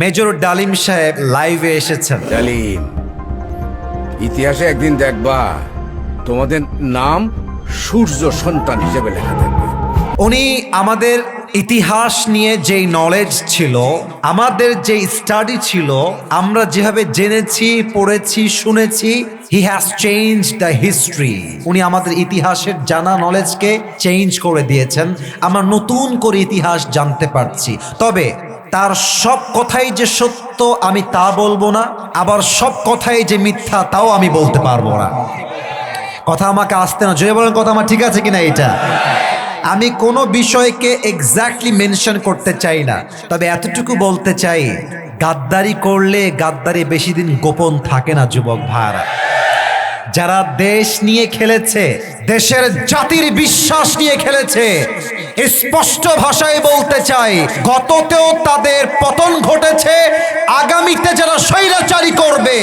Major ডালিম সাহেব লাইভে এসেছেন। ডালিম ইতিহাসে একদিন দেখবা তোমাদের নাম সূর্য সন্তান হিসেবে লেখা থাকবে। উনি আমাদের ইতিহাস নিয়ে যেই নলেজ ছিল আমাদের যে স্টাডি ছিল আমরা যেভাবে জেনেছি পড়েছি শুনেছি he has change the history উনি আমাদের ইতিহাসের জানা নলেজকে চেঞ্জ করে দিয়েছেন। আমরা নতুন করে ইতিহাস জানতে পারছি। তবে তার সব কথাই যে সত্য আমি তা বলব না, আবার সব কথাই যে মিথ্যা তাও আমি বলতে পারব না। কথা আমাকে আসতে না জয় বলেন কথা আমার ঠিক আছে কিনা এটা আমি কোনো বিষয়কে এক্স্যাক্টলি মেনশন করতে চাই না, তবে এতটুকু বলতে চাই, গাদ্দারি করলে গাদ্দারি বেশি দিন গোপন থাকে না যুবক ভাইরা যারা দেশ নিয়ে খেলেছে, দেশের জাতির বিশ্বাস নিয়ে খেলেছে, স্পষ্ট ভাষায় বলতে চাই, গততেও তাদের পতন ঘটেছে, আগামীতে যারা স্বৈরাচারী করবে,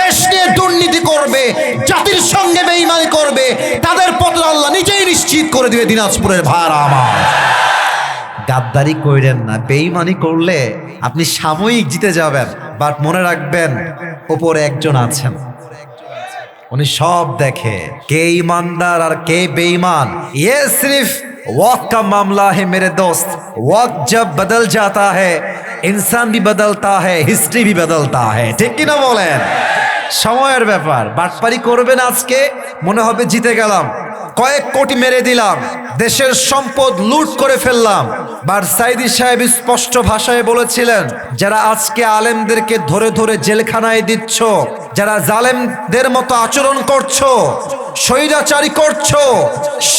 দেশ নিয়ে দুর্নীতি করবে, জাতির সঙ্গে বেইমানি করবে, তাদের পতন আল্লাহ নিজেই নিশ্চিত করে দিবে দিনাজপুরের ভাড়া আমার। গাদ্দারি কইরেন না, বেইমানি করলে আপনি সাময়িক জিতে যাবেন, বাট মনে রাখবেন, ওপরে একজন আছেন। উনি সব দেখে কে ईमानदार আর কে बेईमान ये सिर्फ वक्त का मामला है मेरे दोस्त वक्त जब बदल जाता है इंसान भी बदलता है हिस्ट्री भी बदलता है ঠিক কি না বলেন সময়ের ব্যাপার বাটপারি করবেন আজকে মনে হবে জিতে গেলাম কয়েক কোটি মেরে দিলাম দেশের সম্পদ লুট করে ফেললাম বার সাইদি সাহেব স্পষ্ট ভাষায় বলেছিলেন যারা আজকে আলেমদেরকে ধরে ধরে জেলখানায় দিচ্ছ যারা জালেমদের মতো আচরণ করছ, স্বৈরাচারী করছ,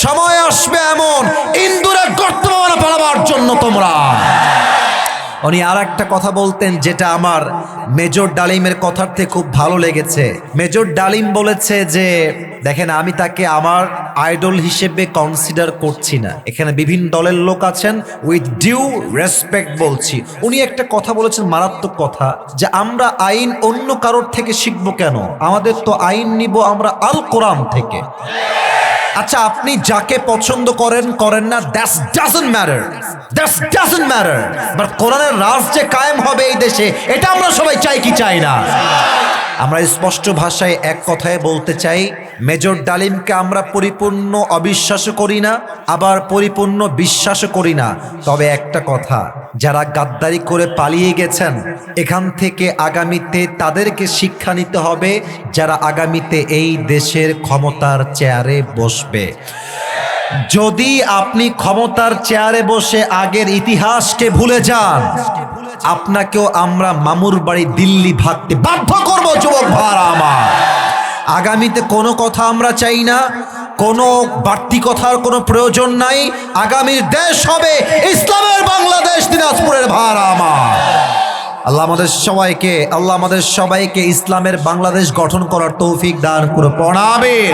সময় আসবে এমন ইন্দুরা গর্ত পালাবার জন্য তোমরা। উনি আর একটা কথা বলতেন যেটা আমার মেজর ডালিমের কথার্থে খুব ভালো লেগেছে। মেজর ডালিম বলেছে যে, দেখেন, আমি তাকে আমার আইডল হিসেবে কনসিডার করছি না। এখানে বিভিন্ন দলের লোক আছেন উইথ ডিউ রেসপেক্ট বলছি। উনি একটা কথা বলেছেন মারাত্মক কথা, যে আমরা আইন অন্য কারোর থেকে শিখব কেন? আমাদের তো আইন নিব আমরা আল কোরআন থেকে। আচ্ছা আপনি যাকে পছন্দ করেন করেন না that's doesn't matter that's doesn't matter but কোরআনের রাজ যে কায়েম হবে এই দেশে, এটা আমরা সবাই চাই কি চাই না? আমরা স্পষ্ট ভাষায় এক কথায় বলতে চাই, মেজর ডালিমকে আমরা পরিপূর্ণ অবিশ্বাসও করি না, আবার পরিপূর্ণ বিশ্বাসও করি না। তবে একটা কথা, যারা গাদ্দারি করে পালিয়ে গেছেন, এখান থেকে আগামীতে তাদেরকে শিক্ষা নিতে হবে, যারা আগামীতে এই দেশের ক্ষমতার চেয়ারে বসবে। যদি আপনি ক্ষমতার চেয়ারে বসে আগের ইতিহাসকে ভুলে যান, আপনাকেও আমরা মামুর বাড়ি দিল্লি ভাগতে বাধ্য করব, যুবক ভাড়া আমার। আগামীতে কোনো কথা আমরা চাই না, কোনো বাড়তি কথার কোনো প্রয়োজন নাই। আগামীর দেশ হবে ইসলামের বাংলাদেশ, দিনাজপুরের ভার আমার। আল্লাহ আমাদের সবাইকে, আল্লাহ আমাদের সবাইকে ইসলামের বাংলাদেশ গঠন করার তৌফিক দান করে প্রণামের